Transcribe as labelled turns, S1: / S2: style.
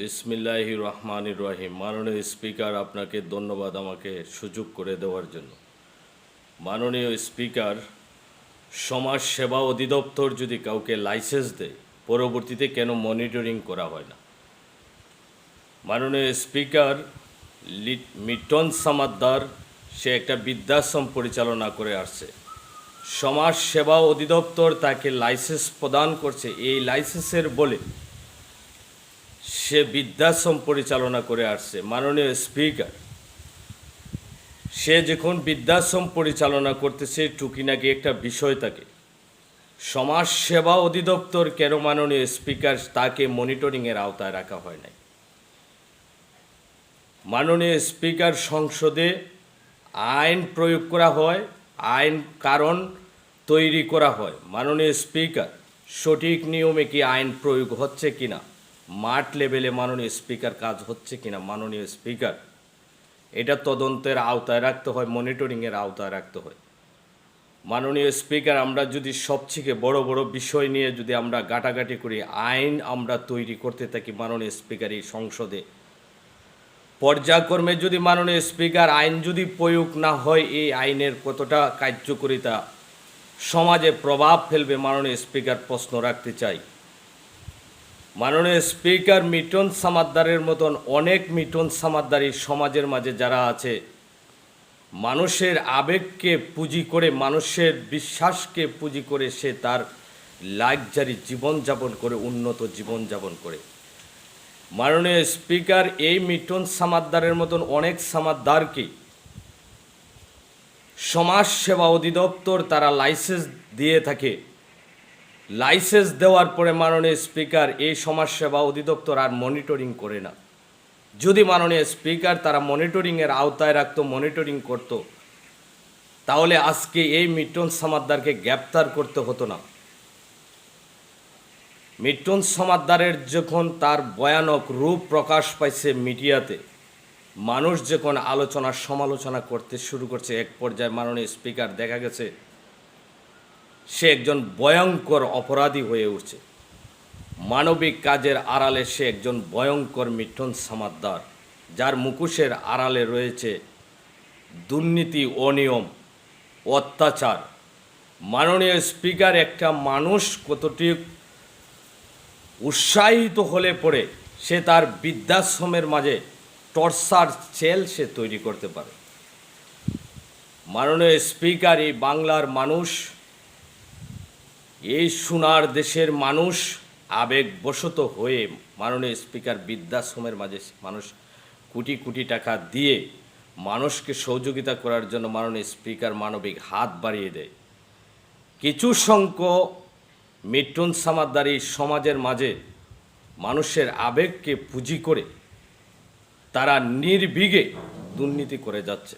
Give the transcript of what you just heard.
S1: বিসমিল্লাহ রহমান রহিম। মাননীয় স্পিকার, আপনাকে ধন্যবাদ আমাকে সুযোগ করে দেওয়ার জন্য। মাননীয় স্পিকার, সমাজ সেবা অধিদপ্তর যদি কাউকে লাইসেন্স দেয়, পরবর্তীতে কেন মনিটরিং করা হয় না? মাননীয় স্পিকার মিটন সামাদ্দার, সে একটা বৃদ্ধাশ্রম পরিচালনা করে আসছে। সমাজ সেবা অধিদপ্তর তাকে লাইসেন্স প্রদান করছে। এই লাইসেন্সের বলে সে বৃদ্ধাশ্রম পরিচালনা করে আসছে, মাননীয় স্পিকার। সে যখন বৃদ্ধাশ্রম পরিচালনা করতেছে টুকিনাকি একটা বিষয় থাকে সমাজ সেবা অধিদপ্তর কেন মাননীয় স্পিকার তাকে মনিটরিংয়ের আওতায় রাখা হয় নাই? মাননীয় স্পিকার সংসদে আইন প্রয়োগ করা হয়, আইন কারণ তৈরি করা হয়। মাননীয় স্পিকার, সঠিক নিয়মে কি আইন প্রয়োগ হচ্ছে কিনা? মাঠ লেভেলে মাননীয় স্পিকার কাজ হচ্ছে কিনা? মাননীয় স্পিকার, এটা তদন্তের আওতায় রাখতে হয়, মনিটরিংয়ের আওতায় রাখতে হয়। মাননীয় স্পিকার, আমরা যদি সবথেকে বড় বড় বিষয় নিয়ে যদি আমরা গাটাগাটি করি, আইন আমরা তৈরি করতে থাকি মাননীয় স্পিকার এই সংসদে। পর্যায়ক্রমে যদি মাননীয় স্পিকার আইন যদি প্রয়োগ না হয়, এই আইনের কতটা কার্যকরিতা? সমাজে প্রভাব ফেলবে, মাননীয় স্পিকার প্রশ্ন রাখতে চাই। মাননীয় স্পিকার মিটন সামাদ্দারের মতন অনেক মিটন সামাদ্দারি সমাজের মাঝে যারা আছে, মানুষের আবেগকে পুঁজি করে, মানুষের বিশ্বাসকে পুঁজি করে সে তার লাক্সারি জীবনযাপন করে, উন্নত জীবনযাপন করে। মাননীয় স্পিকার, এই মিটন সামাদ্দারের মতন অনেক সামাদ্দারকে সমাজ সেবা অধিদপ্তর তারা লাইসেন্স দিয়ে থাকে। লাইসেন্স দেওয়ার পরে মাননীয় স্পিকার এই সমাজসেবা অধিদপ্তর আর মনিটরিং করে না। যদি মাননীয় স্পিকার তারা মনিটরিংয়ের আওতায় রাখতো, মনিটরিং করত, তাহলে আজকে এই মিটন সামাদ্দারকে গ্রেপ্তার করতে হতো না। মিটন সমাদ্দারের যখন তার ভয়ানক রূপ প্রকাশ পাইছে মিডিয়াতে, মানুষ যখন আলোচনা সমালোচনা করতে শুরু করছে, এক পর্যায়ে মাননীয় স্পিকার দেখা গেছে সে একজন ভয়ঙ্কর অপরাধী হয়ে উঠছে। মানবিক কাজের আড়ালে সে একজন ভয়ঙ্কর মিঠুন সামাদ্দার, যার মুখোশের আড়ালে রয়েছে দুর্নীতি, অনিয়ম, অত্যাচার। মাননীয় স্পিকার একটা মানুষ কতটি উৎসাহিত হলে পরে সে তার বৃদ্ধাশ্রমের মাঝে টর্চার সেল সে তৈরি করতে পারে। মাননীয় স্পিকার, এই বাংলার মানুষ এই সোনার দেশের মানুষ আবেগবশত হয়ে মাননীয় স্পিকার বৃদ্ধাশ্রমের মাঝে মানুষ কোটি কোটি টাকা দিয়ে মানুষকে সহযোগিতা করার জন্য মাননীয় স্পিকার মানবিক হাত বাড়িয়ে দেয়। কিছু সংখ্যক মিটুন সামাদ্দারি সমাজের মাঝে মানুষের আবেগকে পুঁজি করে তারা নির্বিঘে দুর্নীতি করে যাচ্ছে।